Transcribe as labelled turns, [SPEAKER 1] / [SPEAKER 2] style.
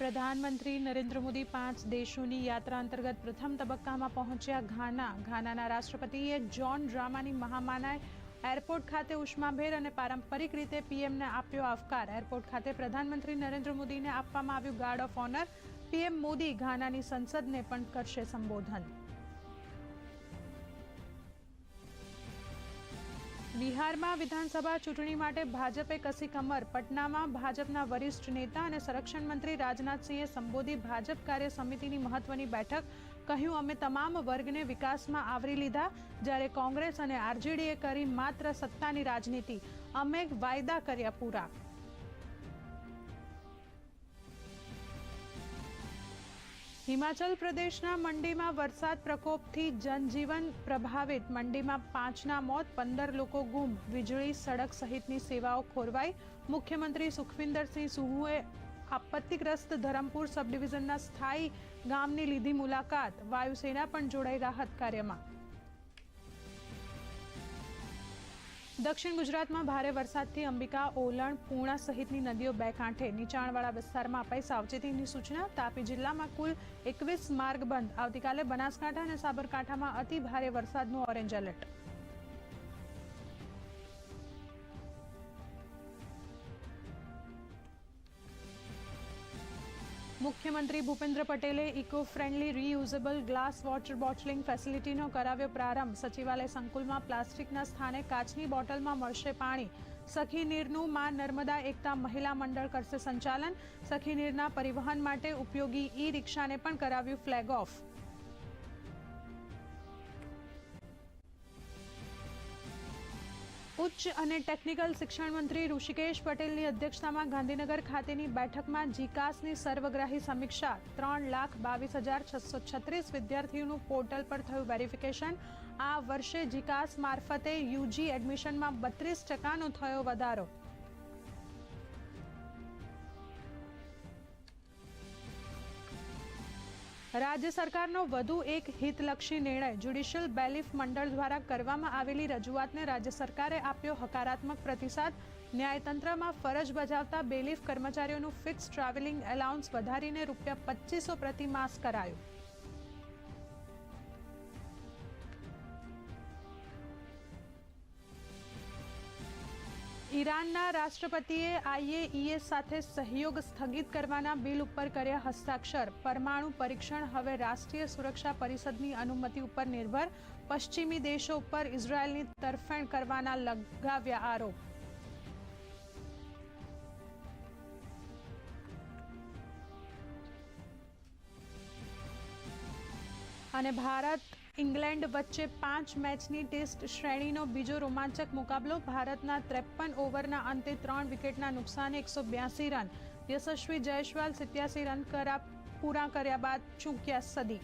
[SPEAKER 1] પ્રધાનમંત્રી નરેન્દ્ર મોદી પાંચ દેશોની યાત્રા અંતર્ગત પ્રથમ તબક્કામાં પહોંચ્યા ઘાના. ઘાનાના રાષ્ટ્રપતિએ જોન ડ્રામાની મહામાના એરપોર્ટ ખાતે ઉષ્માભેર અને પારંપરિક રીતે પીએમને આપ્યો આવકાર. એરપોર્ટ ખાતે પ્રધાનમંત્રી નરેન્દ્ર મોદીને આપવામાં આવ્યું guard of honour. PM Modi ઘાનાની સંસદને પણ કરશે સંબોધન. બિહારમાં વિધાનસભા ચૂંટણી માટે ભાજપે કસી કમર. પટનામાં ભાજપના વરિષ્ઠ નેતા અને સંરક્ષણ મંત્રી રાજનાથસિંહે સંબોધી ભાજપ કાર્ય સમિતિની મહત્વની બેઠક. કહ્યું, અમે તમામ વર્ગને વિકાસમાં આવરી લીધા. જ્યારે કોંગ્રેસ અને આરજેડીએ કરી માત્ર સત્તાની રાજનીતિ. અમે વાયદા કર્યા પૂરા. હિમાચલ પ્રદેશના મંડીમાં વરસાદ પ્રકોપથી જનજીવન પ્રભાવિત. મંડીમાં પાંચના મોત, પંદર લોકો ગુમ. વીજળી, સડક સહિતની સેવાઓ ખોરવાઈ. મુખ્યમંત્રી સુખવિન્દરસિંહ સુહુએ આપત્તિગ્રસ્ત ધરમપુર સબ ડિવિઝનના સ્થાયી ગામની લીધી મુલાકાત. વાયુસેના પણ જોડાઈ રાહત કાર્યમાં. દક્ષિણ ગુજરાતમાં ભારે વરસાદથી અંબિકા ઓલણ પૂર્ણા સહિતની નદીઓ બે કાંઠે. નીચાણવાળા વિસ્તારમાં અપાઈ સાવચેતીની સૂચના. તાપી જિલ્લામાં કુલ એકવીસ માર્ગ બંધ. આવતીકાલે બનાસકાંઠા અને સાબરકાંઠામાં અતિ ભારે વરસાદનું ઓરેન્જ એલર્ટ. મુખ્યમંત્રી ભૂપેન્દ્ર પટેલે eco friendly reusable glass water bottling ફેસિલિટીનો કરાવ્યો પ્રારંભ. સચિવાલય સંકુલમાં પ્લાસ્ટિકના સ્થાને કાચની બોટલમાં મળશે પાણી. સખી નીરનું માં નર્મદા એકતા મહિલા મંડળ કરશે સંચાલન. સખી નીરના પરિવહન માટે ઉપયોગી ઈ રિક્ષાને પણ કરાવ્યું ફ્લેગ ઓફ. ઉચ્ચ અને ટેકનિકલ શિક્ષણ મંત્રી ઋષિકેશ પટેલની અધ્યક્ષતામાં ગાંધીનગર ખાતેની બેઠકમાં જીકાસની સર્વગ્રાહી સમીક્ષા. ત્રણ લાખ બાવીસ હજાર છસો છત્રીસ વિદ્યાર્થીઓનું પોર્ટલ પર થયું વેરિફિકેશન. આ વર્ષે જીકાસ મારફતે યુજી એડમિશનમાં બત્રીસ ટકાનો થયો વધારો. રાજ્ય સરકારનો વધુ એક હિતલક્ષી નિર્ણય જ્યુડિશિયલ બેલીફ મંડળ દ્વારા કરવામાં આવેલી રજૂઆતને રાજ્ય સરકારે આપ્યો હકારાત્મક પ્રતિસાદ. ન્યાયતંત્રમાં ફરજ બજાવતા બેલીફ કર્મચારીઓનું ફિક્સ ટ્રાવેલિંગ એલાઉન્સ વધારીને રૂપિયા પચીસો પ્રતિ માસ કરાયું. ઈરાનના રાષ્ટ્રપતિએ આઈએઈએ સાથે સહયોગ સ્થગિત કરવાના બિલ ઉપર કર્યા હસ્તાક્ષર. પરમાણુ પરીક્ષણ હવે રાષ્ટ્રીય સુરક્ષા પરિષદની અનુમતિ ઉપર નિર્ભર. પશ્ચિમી દેશો ઉપર ઇઝરાયેલની તરફેણ કરવાના લગાવ્યા આરોપ. અને ભારત ઇંગ્લેન્ડ વચ્ચે પાંચ મેચની ટેસ્ટ શ્રેણીનો બીજો રોમાંચક મુકાબલો ભારતના ત્રેપન ઓવરના અંતે ત્રણ વિકેટના નુકસાને એકસો બ્યાસી રન. યશસ્વી જયસ્વાલ સિત્યાસી રન કરા, પૂરા કર્યા બાદ ચૂક્યા સદી.